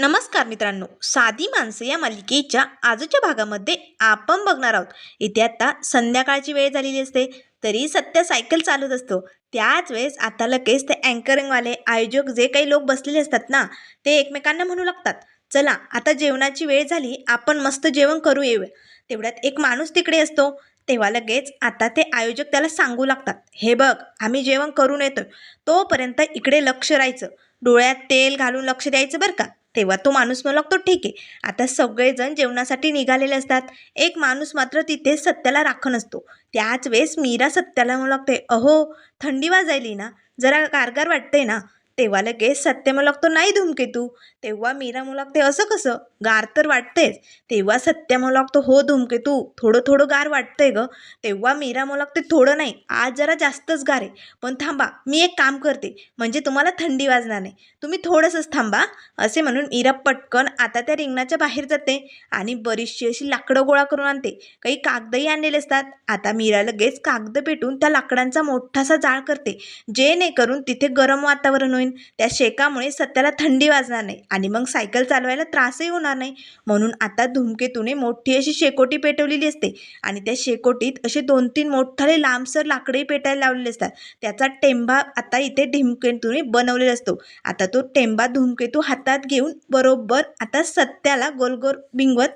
नमस्कार मित्रांनो. साधी माणसं या मालिकेच्या आजच्या भागामध्ये आपण बघणार आहोत. इथे आता संध्याकाळची वेळ झालेली असते तरी सत्या सायकल चालवत असतो. त्याच वेळेस आता लगेच ते अँकरिंगवाले आयोजक जे काही लोक बसलेले असतात ना ते एकमेकांना म्हणू लागतात. चला आता जेवणाची वेळ झाली आपण मस्त जेवण करू येऊ तेवढ्यात एक माणूस तिकडे असतो. तेव्हा लगेच आता ते आयोजक त्याला सांगू लागतात. हे बघ आम्ही जेवण करून येतोय. तोपर्यंत इकडे लक्ष राहायचं. डोळ्यात तेल घालून लक्ष द्यायचं बरं का? तेव्हा तो माणूस म्हणू लागतो ठीक आहे आता सगळेजण जेवणासाठी निघालेले असतात. एक माणूस मात्र तिथे सत्याला राखण असतो. त्याच वेळेस मीरा सत्याला म्हणू लागते अहो थंडी वाजायली ना. जरा गारगार वाटते ना. तेव्हा लगेच सत्य मुलागतो नाही धुमकेतू तेव्हा मीरा म्हणू असं कसं? गार तर वाटतेच. तेव्हा सत्य म्हणू हो धुमकेतू थोडं थोडं गार वाटतंय ग. तेव्हा मीरा म्हणू थोडं नाही. आज जरा जास्तच गार आहे. पण थांबा मी एक काम करते. म्हणजे तुम्हाला थंडी वाजणार नाही. तुम्ही थोडंसंच थांबा. असे म्हणून मीरा पटकन आता त्या रिंगणाच्या बाहेर जाते आणि बरीचशी अशी लाकडं गोळा करून आणते. काही कागदही आणलेले असतात. आता मीरा लगेच कागद पेटून त्या लाकडांचा मोठासा जाळ करते. जेणेकरून तिथे गरम वातावरण होईल त्या शेकामुळे सत्याला थंडी वाजणार नाही आणि मग सायकल चालवायला त्रासही होणार नाही. म्हणून आता धुमकेतूने मोठी अशी शेकोटी पेटवलेली असते आणि त्या शेकोटीत असे दोन तीन मोठाले लांबसर लाकडंही पेटायला लावलेले असतात. त्याचा टेंबा आता इथे धुमकेतूने बनवलेला असतो. आता तो टेंबा धुमकेतू हातात घेऊन बरोबर आता सत्याला गोलगोल बिंगवत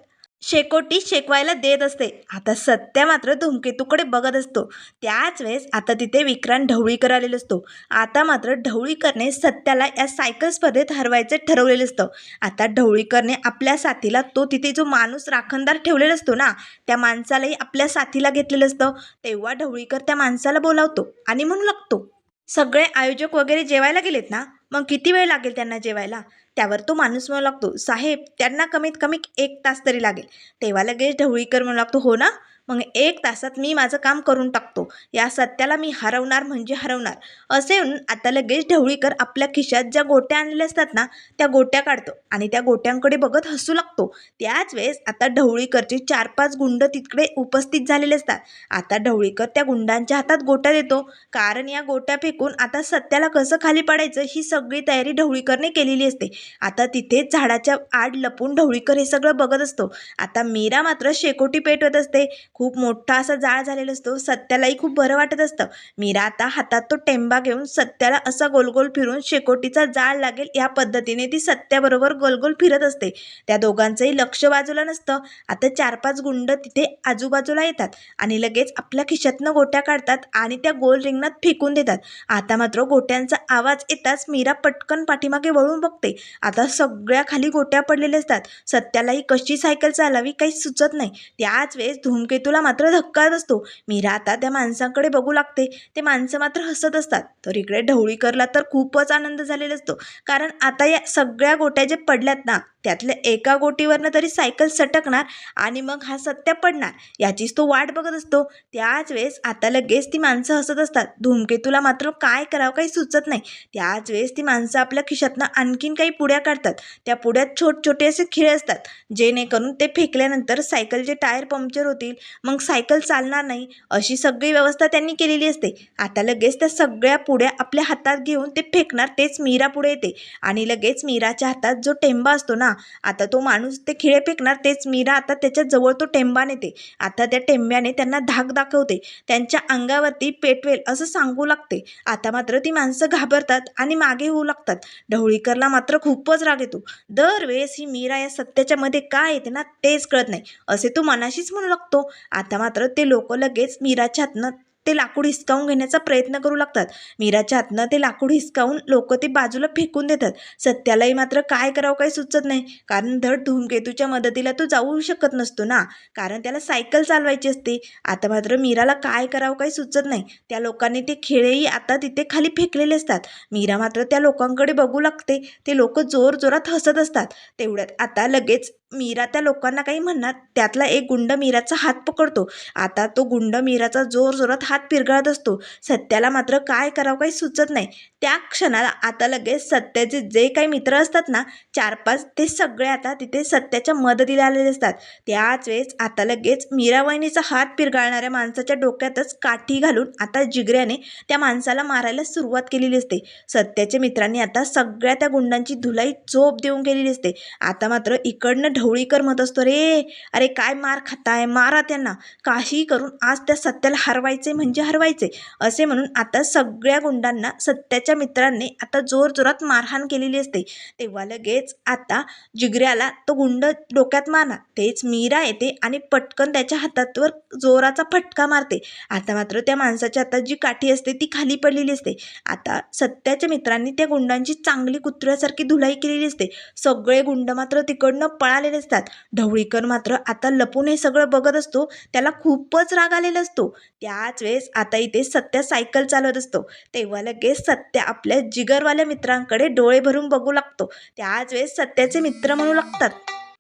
शेकोटी शेकवायला देत असते. आता सत्या मात्र धूमकेतूकडे बघत असतो. त्याच वेळेस आता तिथे विक्रांत ढवळीकर आलेला असतो. आता मात्र ढवळीकरने सत्याला या सायकल स्पर्धेत हरवायचे ठरवलेलं असतं. आता ढवळीकरने आपल्या साथीला तो तिथे जो माणूस राखणदार ठेवलेला असतो ना त्या माणसालाही आपल्या साथीला घेतलेलं असतं. तेव्हा ढवळीकर त्या माणसाला बोलावतो आणि म्हणू लागतो. सगळे आयोजक वगैरे जेवायला गेलेत ना? मग किती वेळ लागेल त्यांना जेवायला? त्यावर तो माणूस म्हणू लागतो साहेब त्यांना कमीत कमी एक तास तरी लागेल. तेव्हा लगेच ढवळीकर म्हणू लागतो हो ना मग एक तासात मी माझं काम करून टाकतो. या सत्याला मी हरवणार म्हणजे हरवणार. असे म्हणून आता लगेच ढवळीकर आपल्या खिशात ज्या गोट्या आणलेल्या असतात ना त्या गोट्या काढतो आणि त्या गोट्यांकडे बघत हसू लागतो. त्याच वेळेस आता ढवळीकरचे चार पाच गुंड तिकडे उपस्थित झालेले असतात. आता ढवळीकर त्या गुंडांच्या हातात गोट्या देतो. कारण या गोट्या फेकून आता सत्याला कसं खाली पाडायचं ही सगळी तयारी ढवळीकरने केलेली असते. आता तिथेच झाडाच्या आड लपून ढवळीकर हे सगळं बघत असतो. आता मीरा मात्र शेकोटी पेटवत असते. खूप मोठा असा जाळ झालेला असतो. सत्यालाही खूप बरं वाटत असतं. मीरा आता हातात तो टेंबा घेऊन सत्याला असा गोलगोल फिरून शेकोटीचा जाळ लागेल या पद्धतीने ती सत्याबरोबर गोलगोल फिरत असते. त्या दोघांचंही लक्ष बाजूला नसतं. आता चार पाच गुंड तिथे आजूबाजूला येतात आणि लगेच आपल्या खिशातनं गोट्या काढतात आणि त्या गोल रिंगणात फेकून देतात. आता मात्र गोट्यांचा आवाज येताच मीरा पटकन पाठीमागे वळून बघते. आता सगळ्या खाली गोट्या पडलेल्या असतात. सत्यालाही कशी सायकल चालावी काही सुचत नाही. त्याच वेळेस धूमकेतूला मात्र धक्काच असतो मीरा आता त्या माणसांकडे बघू लागते. ते माणसं मात्र हसत असतात. तर इकडे ढवळीकरला तर खूपच आनंद झालेला असतो. कारण आता या सगळ्या गोट्या जे पडल्यात ना त्यातल्या एका गोटीवरनं तरी सायकल सटकणार आणि मग हा सत्य पडणार याचीच तो वाट बघत असतो. त्याच वेळेस आता लगेच ती माणसं हसत असतात. धूमकेतूला मात्र काय करावं काही सुचत नाही. त्याच वेळेस ती माणसं आपल्या खिशातनं आणखीन काही पुड्या काढतात. त्या पुड्यात छोट छोटे असे खिळे असतात जेणेकरून ते फेकल्यानंतर सायकलचे टायर पंक्चर होतील. मग सायकल चालणार नाही अशी सगळी व्यवस्था त्यांनी केलेली असते. आता लगेच त्या सगळ्या पुड्या आपल्या हातात घेऊन ते फेकणार तेच मीरा पुढे येते. आणि लगेच मीराच्या हातात जो टेंबा असतो ना आता तो माणूस ते खिळे फेकणार तेच मीरा आता त्याच्याजवळ तो टेंबा नेते आता त्या टेंब्याने त्यांना धाक दाखवते. त्यांच्या अंगावरती पेटवेल असं सांगू लागते. आता मात्र ती माणसं घाबरतात आणि मागे होऊ लागतात. ढवळीकरला मात्र खूपच राग येतो. दरवेळेस ही मीरा या सत्याच्या मध्ये काय येते ना तेच कळत नाही. असे तो मनाशीच म्हणू लागतो. आता मात्र ते लोक लगेच मीराच्या हातनं ते लाकूड हिसकावून घेण्याचा प्रयत्न करू लागतात. मीराच्या हातनं ते लाकूड हिसकावून लोक ते बाजूला फेकून देतात. सत्यालाही मात्र काय करावं काही सुचत नाही. कारण धड धूमकेतूच्या मदतीला तो जाऊ शकत नसतो ना. कारण त्याला सायकल चालवायची असते. आता मात्र मीराला काय करावं काही सुचत नाही. त्या लोकांनी ते खेळेही आता तिथे खाली फेकलेले असतात. मीरा मात्र त्या लोकांकडे बघू लागते. ते लोक जोर जोरात हसत असतात. तेवढ्यात आता लगेच मीरा त्या लोकांना काही म्हणणार त्यातला एक गुंड मीराचा हात पकडतो. आता तो गुंड मीराचा जोर जोरात हात पिरगळत असतो. सत्याला मात्र काय करावं काही सुचत नाही. त्या क्षणाला आता लगेच सत्याचे जे काही मित्र असतात ना चार पाच ते सगळे आता तिथे सत्याच्या मदतीला आलेले असतात. त्याच वेळेस आता लगेच मीरावाहिनीचा हात पिरगाळणाऱ्या माणसाच्या डोक्यातच काठी घालून आता जिगऱ्याने त्या माणसाला मारायला सुरुवात केलेली असते. सत्याच्या मित्रांनी आता सगळ्या त्या गुंडांची धुलाई चोप देऊन केलेली असते. आता मात्र इकडनं ढवळीकर मत असतो रे. अरे काय मार खाताय मारा त्यांना. काही करून आज त्या सत्याला हरवायचे म्हणजे हरवायचे. असे म्हणून आता सगळ्या गुंडांना सत्याच्या मित्रांनी आता जोर जोरात मारहाण केलेली असते. तेव्हा लगेच आता जिगऱ्याला तो गुंड डोक्यात मारणार. तेच मीरा येते आणि पटकन त्याच्या हातावर जोराचा फटका मारते. आता मात्र त्या माणसाच्या हातात जी काठी असते ती खाली पडलेली असते. आता सत्याच्या मित्रांनी त्या गुंडांची चांगली कुत्र्यासारखी धुलाई केलेली असते. सगळे गुंड मात्र तिकडनं पळालेले असतात. ढवळीकर मात्र आता लपून हे सगळं बघत असतो. त्याला खूपच राग आलेला असतो. त्याच वेळेस आता इथे सत्या सायकल चालवत असतो. तेव्हा लगेच सत्या आपल्या जिगरवाल्या मित्रांकडे डोळे भरून बघू लागतो. त्याच वेळेस सत्याचे मित्र म्हणू लागतात.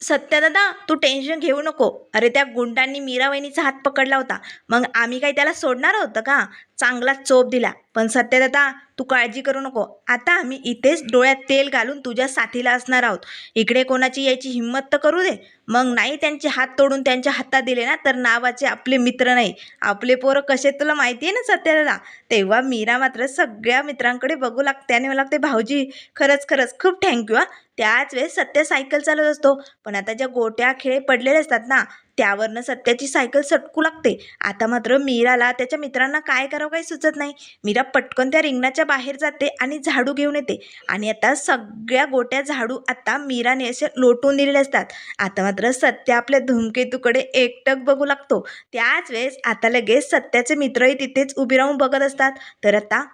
सत्या दादा तू टेन्शन घेऊ नको. अरे त्या गुंडांनी मीरावहिनीचा हात पकडला होता. मग आम्ही काही त्याला सोडणार होतं का? चांगला चोप दिला. पण सत्या दादा तू काळजी करू नको. आता आम्ही इथेच डोळ्यात तेल घालून तुझ्या साथीला असणार आहोत. इकडे कोणाची यायची हिंमत तर करू दे. मग नाही त्यांचे हात तोडून त्यांच्या हातात दिले ना तर नावाचे आपले मित्र नाही. आपले पोरं कसे तुला माहिती आहे ना सत्या दादा तेव्हा मीरा मात्र सगळ्या मित्रांकडे बघू लागते आणि मला लागते भाऊजी खरंच खरंच खूप थँक्यू हा. त्याच वेळेस सत्य सायकल चालत असतो. पण आता ज्या गोट्या खेळे पडलेले असतात ना त्यावरनं सत्याची सायकल सटकू लागते. आता मात्र मीराला त्याच्या मित्रांना काय करावं काही सुचत नाही. मीरा पटकन त्या रिंगणाच्या बाहेर जाते आणि झाडू घेऊन येते. आणि आता सगळ्या गोट्या झाडू आता मीराने असे लोटून दिलेले असतात. आता मात्र सत्य आपल्या धूमकेतूकडे एकटक बघू लागतो. त्याच वेळेस आता लगेच सत्याचे मित्रही तिथेच उभी राहून बघत असतात. तर आता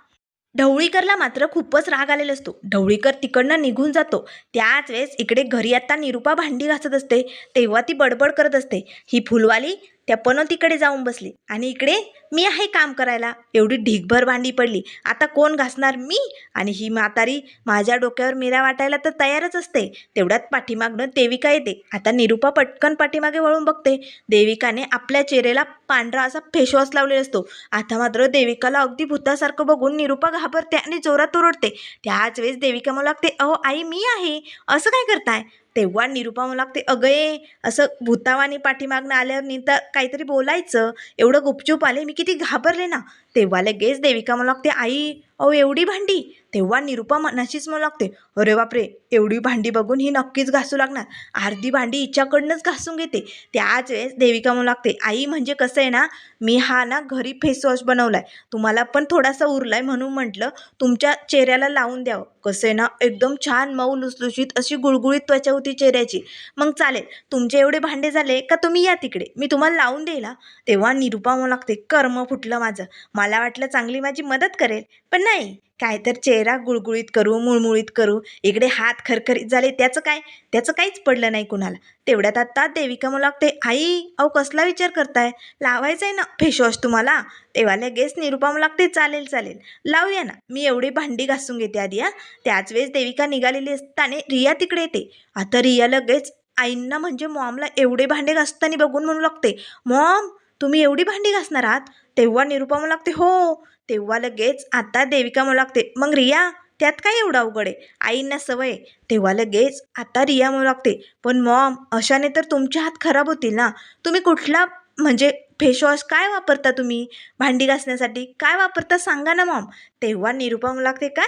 ढवळीकरला मात्र खूपच राग आलेला असतो. ढवळीकर तिकडनं निघून जातो. त्याच वेळेस इकडे घरी आता निरुपा भांडी घासत असते. तेव्हा ती बडबड करत असते. ही फुलवाली त्या पनोतीकडे जाऊन बसली. आणि इकडे मी आहे काम करायला. एवढी ढीगभर भांडी पडली. आता कोण घासणार मी? आणि ही म्हातारी माझ्या डोक्यावर मिरा वाटायला तर तयारच असते. तेवढ्यात पाठीमागनं देविका येते. आता निरुपा पटकन पाठीमागे वळून बघते. देविकाने आपल्या चेहऱ्याला पांढरा असा फेशवॉश लावलेला असतो. आता मात्र देविकाला अगदी भूतासारखं बघून निरुपा घाबरते आणि जोरात ओरडते. त्याच वेळेस देविका मला लागते अहो आई मी आहे. असं काय करताय? तेव्हा निरुपा मला लागते अगं ये असं भूतावानी पाठीमागनं आल्यावर नितर काहीतरी बोलायचं एवढं गुपचूप आले मी किती घाबरले ना. तेव्हा लगेच देविका मला लागते आई अहो एवढी भांडी तेव्हा निरुपा मनाशीच मला लागते अरे बापरे एवढी भांडी बघून ही नक्कीच घासू लागणार. अर्धी भांडी हिच्याकडनंच घासून घेते. त्याच वेळेस देविका म्हणू लागते आई म्हणजे कसं आहे ना मी हा ना घरी फेसवॉश बनवलाय. तुम्हाला पण थोडासा उरलाय म्हणून म्हटलं तुमच्या चेहऱ्याला लावून द्यावं. कसं आहे ना एकदम छान मऊ लुसलुशीत अशी गुळगुळीत त्वचा होती चेहऱ्याची. मग चालेल तुमचे एवढे भांडे झाले का तुम्ही या तिकडे मी तुम्हाला लावून देईल हा. तेव्हा निरुपा म्हणू लागते कर्म फुटलं माझं. मला वाटलं चांगली माझी मदत करेल पण नाही. काय तर चेहरा गुळगुळीत करू मुळमुळीत करू इकडे हात खरखरीत झाले त्याचं काय? त्याचं काहीच पडलं नाही कुणाला. तेवढ्यात आत्ता देविका मला लागते आई अहो कसला विचार करताय? लावायचा आहे ना फेशवॉश तुम्हाला? तेव्हा लगेच निरुपा मला लागते चालेल चालेल. लावूया ना. मी एवढी भांडी घासून घेते आधी हा. त्याच वेळेस देविका निघालेली असताना रिया तिकडे येते. आता रिया लगेच आईंना म्हणजे मॉमला एवढे भांडे घासताना बघून म्हणू लागते मॉम तुम्ही एवढी भांडी घासणार आहात? तेव्हा निरुपा मला लागते हो. तेव्हा लगेच आता देविका मला लागते मग रिया त्यात काय एवढं अवघड आहे? आईंना सवय तेव्हा लगेच आता रिया म्हणू लागते पण मॉम अशाने तर तुमचे हात खराब होतील ना? तुम्ही कुठला म्हणजे फेसवॉश काय वापरता तुम्ही? भांडी घासण्यासाठी काय वापरता? सांगा ना मॉम. तेव्हा निरुपा मला लागते काय?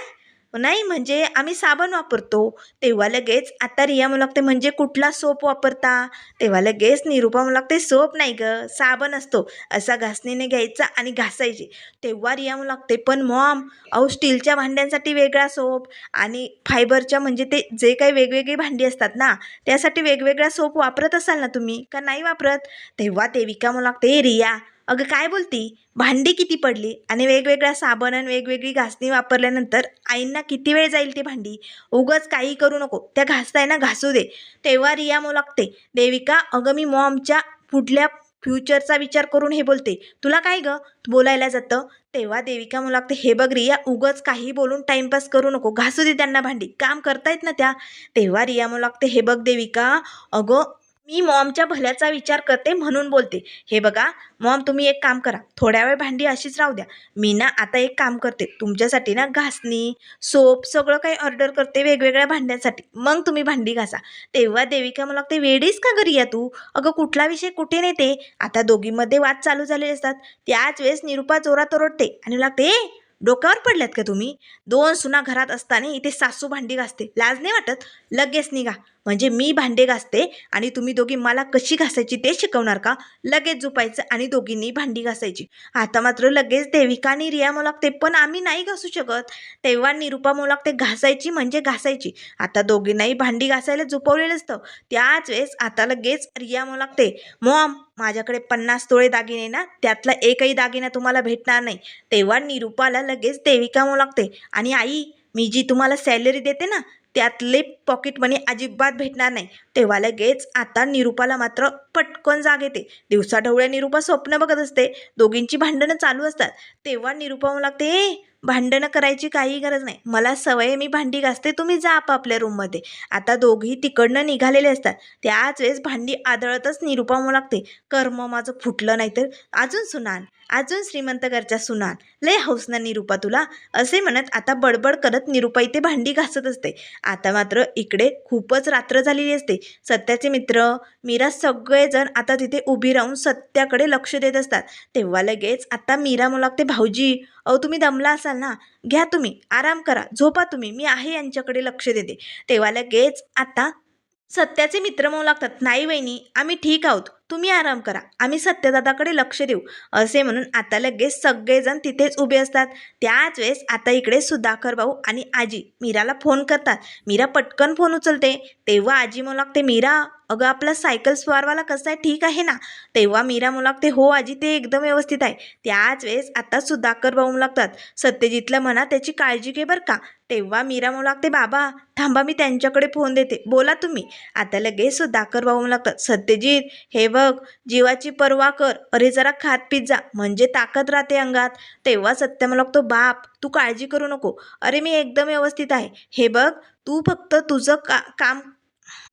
नाही म्हणजे आम्ही साबण वापरतो. तेव्हा लगेच आता रिया म्हणू लागते म्हणजे कुठला सोप वापरता? तेव्हा लगेच निरूपा मला लागते सोप नाही ग साबण असतो. असा घासणीने घ्यायचा आणि घासायचे. तेव्हा रिया म्हणू लागते पण मॉम अहो स्टीलच्या भांड्यांसाठी वेगळा सोप आणि फायबरच्या म्हणजे ते जे काही वेगवेगळी भांडी असतात ना त्यासाठी वेगवेगळा सोप वापरत असाल ना तुम्ही? का नाही वापरत? तेव्हा देविका मला लागते "ए रिया अगं काय बोलती? भांडी किती पडली? आणि वेगवेगळ्या साबण आणि वेगवेगळी घासणी वापरल्यानंतर आईंना किती वेळ जाईल ती भांडी? उगाच काही करू नको. त्या घासताय ना घासू दे. तेव्हा रिया मो लागते. देविका अगं मी मॉमच्या पुढल्या फ्युचरचा विचार करून हे बोलते. तुला काय ग? बोलायला जातं. तेव्हा देविका मला लागते हे बघ रिया उगच काही बोलून टाइमपास करू नको. घासू दे त्यांना भांडी. काम करतायत ना त्या. तेव्हा रिया मला लागते हे बघ देविका अगं मी मॉमच्या भल्याचा विचार करते म्हणून बोलते. हे बघा मॉम तुम्ही एक काम करा. थोड्या वेळ भांडी अशीच राहू द्या. मी ना आता एक काम करते. तुमच्यासाठी ना घासणी सोप सगळं काही ऑर्डर करते वेगवेगळ्या भांड्यांसाठी. मग तुम्ही भांडी घासा. तेव्हा देविका मला लागते वेडीच का घरी या तू? अगं कुठला विषय कुठे नेते? आता दोघींमध्ये वाद चालू झाले असतात. त्याच वेळेस निरुपा जोरात ओरडते आणि लागते डोक्यावर पडल्यात का तुम्ही? दोन सुना घरात असताना इथे सासू भांडी घासते. लाज नाही वाटत? लगेच निघा. म्हणजे मी भांडे घासते आणि तुम्ही दोघी मला कशी घासायची ते शिकवणार का? लगेच झोपायचं आणि दोघींनी भांडी घासायची. आता मात्र लगेच देविका आणि रिया मोलागते पण आम्ही नाही घासू शकत. तेव्हा निरुपा मोलागते घासायची म्हणजे घासायची. आता दोघींनाही भांडी घासायला झोपवलेलं असतं. त्याच वेळेस आता लगेच रिया मोलागते मॉम माझ्याकडे पन्नास तोळे दागिने ना त्यातला एकही दागिना तुम्हाला भेटणार नाही. तेव्हा निरुपाला लगेच देविका मोलागते आणि आई मी जी तुम्हाला सॅलरी देते ना त्यातले पॉकेट मनी अजिबात भेटणार नाही. तेव्हा लगेच आता निरूपाला मात्र पटकन जाग येते. दिवसाढवळ्या निरूपा स्वप्न बघत असते. दोघींची भांडणं चालू असतात. तेव्हा निरुपा मला लागते भांडणं करायची काही गरज नाही. मला सवय आहे, मी भांडी घासते तुम्ही जा आपापल्या रूममध्ये आता दोघी तिकडनं निघालेले असतात. त्याच वेळेस भांडी आदळतच निरुपा लागते. कर्म माझं फुटलं नाही तर. अजून सुनान. अजून श्रीमंत घरच्या सुनान. लय हौस ना निरुपा तुला. असे म्हणत आता बडबड करत निरुपा इथे भांडी घासत असते. आता मात्र इकडे खूपच रात्र झालेली असते. सत्याचे मित्र मीरा सगळेजण आता तिथे उभी राहून सत्याकडे लक्ष देत असतात. तेव्हा लगेच आता मीरा मला लागते भाऊजी अहो तुम्ही दमला असाल ना घ्या तुम्ही आराम करा झोपा तुम्ही मी आहे यांच्याकडे लक्ष देते. तेव्हा लगेच आता सत्याचे मित्र म्हणू लागतात नाही वहिनी आम्ही ठीक आहोत. तुम्ही आराम करा. आम्ही सत्यदादाकडे लक्ष देऊ असे म्हणून आता लगेच सगळेजण तिथेच उभे असतात. त्याच वेळेस आता इकडे सुधाकर भाऊ आणि आजी मीराला फोन करतात. मीरा पटकन फोन उचलते. तेव्हा आजी म्हणू लागते मीरा अगं आपला सायकल स्वारवाला कसा आहे? ठीक आहे ना? तेव्हा मीरा म्हणू लागते हो आजी ते एकदम व्यवस्थित आहे. त्याच वेळेस आता सुधाकर भाऊ लागतात सत्यजितला म्हणा त्याची काळजी घे बरं का? तेव्हा मीरा म्हणू लागते बाबा थांबा मी त्यांच्याकडे फोन देते. बोला तुम्ही. आता लगेच सुधाकर भाऊ लागतात सत्यजित हे बघ बघ जीवाची पर्वा कर. अरे जरा खात पीत जा. म्हणजे ताकद राहते अंगात. तेव्हा सत्य मला लागतो बाप. तू काळजी करू नको. अरे मी एकदम व्यवस्थित आहे. हे बघ तू फक्त तुझं का काम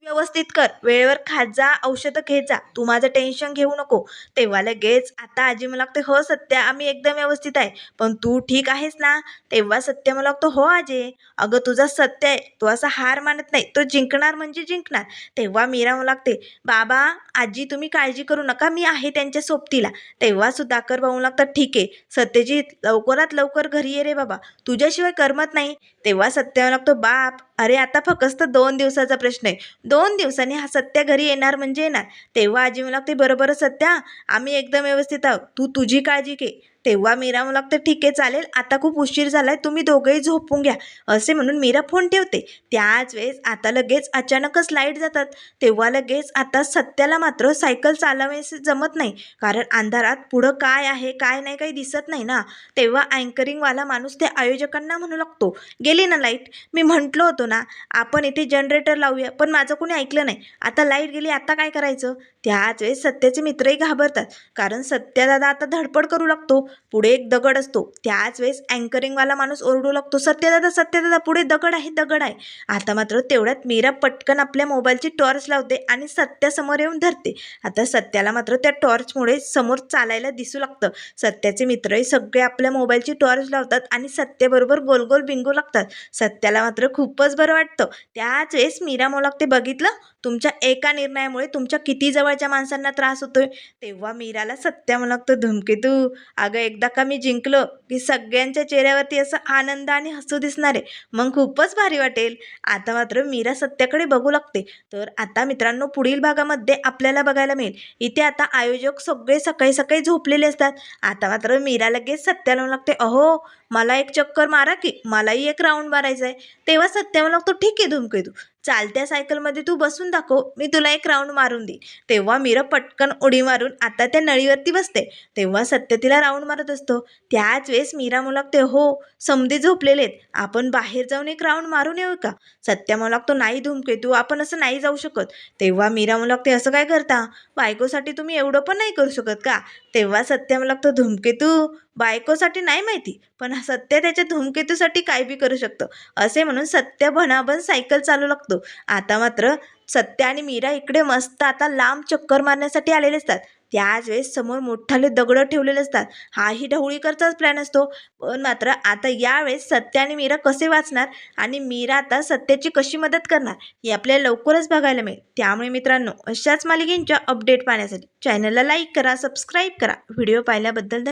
व्यवस्थित कर. वेळेवर खात जा औषधं घेत जा. तू माझं टेन्शन घेऊ नको. तेव्हा लगेच आता आजी मला लागते हो सत्या आम्ही एकदम व्यवस्थित आहे. पण तू ठीक आहेस ना? तेव्हा सत्य मला लागतो हो आजे. अगं तुझा सत्य आहे. तो असा हार मानत नाही. तो जिंकणार म्हणजे जिंकणार. तेव्हा मीरा मला लागते बाबा आजी तुम्ही काळजी करू नका. मी आहे त्यांच्या सोबतीला. तेव्हा सुधाकर भाऊ लागतात ठीक आहे. सत्यजित लवकरात लवकर घरी ये रे बाबा. तुझ्याशिवाय करमत नाही. तेव्हा सत्य लागतो बाप अरे आता फक्त दोन दिवसाचा प्रश्न आहे. दोन दिवसांनी हा सत्या घरी येणार म्हणजे येणार. तेव्हा आजी मला लागते बरोबर सत्या आम्ही एकदम व्यवस्थित आहोत. तू तुझी काळजी घे. तेव्हा मीरा मला लागतं ठीक आहे चालेल. आता खूप उशीर झाला आहे तुम्ही दोघंही झोपून घ्या. असे म्हणून मीरा फोन ठेवते. त्याच वेळेस आता लगेच अचानकच लाइट जातात. तेव्हा लगेच आता सत्याला मात्र सायकल चालवायचे जमत नाही. कारण अंधारात पुढं काय आहे काय नाही काही दिसत नाही ना. तेव्हा अँकरिंगवाला माणूस त्या आयोजकांना म्हणू लागतो गेली ना लाइट? मी म्हटलो होतो ना आपण इथे जनरेटर लावूया. पण माझं कोणी ऐकलं नाही. आता लाइट गेली आता काय करायचं? त्याच वेळेस सत्याचे मित्रही घाबरतात. कारण सत्यादादा आता धडपड करू लागतो. पुढे एक दगड असतो. त्याच वेळेस अँकरिंगवाला माणूस ओरडू लागतो सत्यदादा सत्यदादा पुढे दगड आहे दगड आहे. आता मात्र तेवढ्यात मीरा पटकन आपल्या मोबाईलची टॉर्च लावते आणि सत्यासमोर येऊन धरते. आता सत्याला मात्र त्या टॉर्चमुळे समोर चालायला दिसू लागतं. सत्याचे मित्रही सगळे आपल्या मोबाईलची टॉर्च लावतात आणि सत्याबरोबर गोल गोल बिंगू लागतात. सत्याला मात्र खूपच बरं वाटतं. त्याच वेळेस मीरा मोलागते बघितलं तुमच्या एका निर्णयामुळे तुमच्या किती जवळच्या माणसांना त्रास होतोय? तेव्हा मीराला सत्या लागतं धुमकेतू अगं एकदा का मी जिंकलो की सगळ्यांच्या चेहऱ्यावरती असं आनंद आणि हसू दिसणार आहे. मग खूपच भारी वाटेल. आता मात्र मीरा सत्याकडे बघू लागते. तर आता मित्रांनो पुढील भागामध्ये आपल्याला बघायला मिळेल. इथे आता आयोजक सगळे सकाळी सकाळी झोपलेले असतात. आता मात्र मीरा लगेच सत्याला लागते. अहो मला एक चक्कर मारा की मलाही एक राऊंड मारायचा आहे. तेव्हा सत्या लागतो ठीक आहे धूमकेतू. चालत्या सायकलमध्ये तू बसून दाखव मी तुला एक राऊंड मारून देईन. तेव्हा मीरा पटकन उडी मारून आता त्या नळीवरती बसते. तेव्हा सत्य तिला राऊंड मारत असतो. त्याच वेळेस मीरा मला लागते हो समधी झोपलेले आहेत आपण बाहेर जाऊन एक राऊंड मारून येऊ का? सत्या मला लागतो नाही धुमकेतू आपण असं नाही जाऊ शकत. तेव्हा मीरा मला लागते असं काय करता? बायकोसाठी तुम्ही एवढं पण नाही करू शकत का? तेव्हा सत्य मला लागतो धुमकेतू बायकोसाठी नाही माहिती पण सत्य त्याच्या धूमकेतूसाठी काय बी करू शकतो. असे म्हणून सत्य भणाभण सायकल चालू लागतो. आता मात्र सत्य आणि मीरा इकडे मस्त आता लांब चक्कर मारण्यासाठी आलेले असतात. त्याच वेळेस समोर मोठाले दगडं ठेवलेले असतात. हाही ढवळीकरचाच प्लॅन असतो. पण मात्र आता यावेळेस सत्य आणि मीरा कसे वाचणार आणि मीरा आता सत्याची कशी मदत करणार हे आपल्याला लवकरच बघायला मिळेल. त्यामुळे मित्रांनो अशाच मालिकेंच्या अपडेट पाहण्यासाठी चॅनलला लाईक करा सबस्क्राईब करा. व्हिडिओ पाहिल्याबद्दल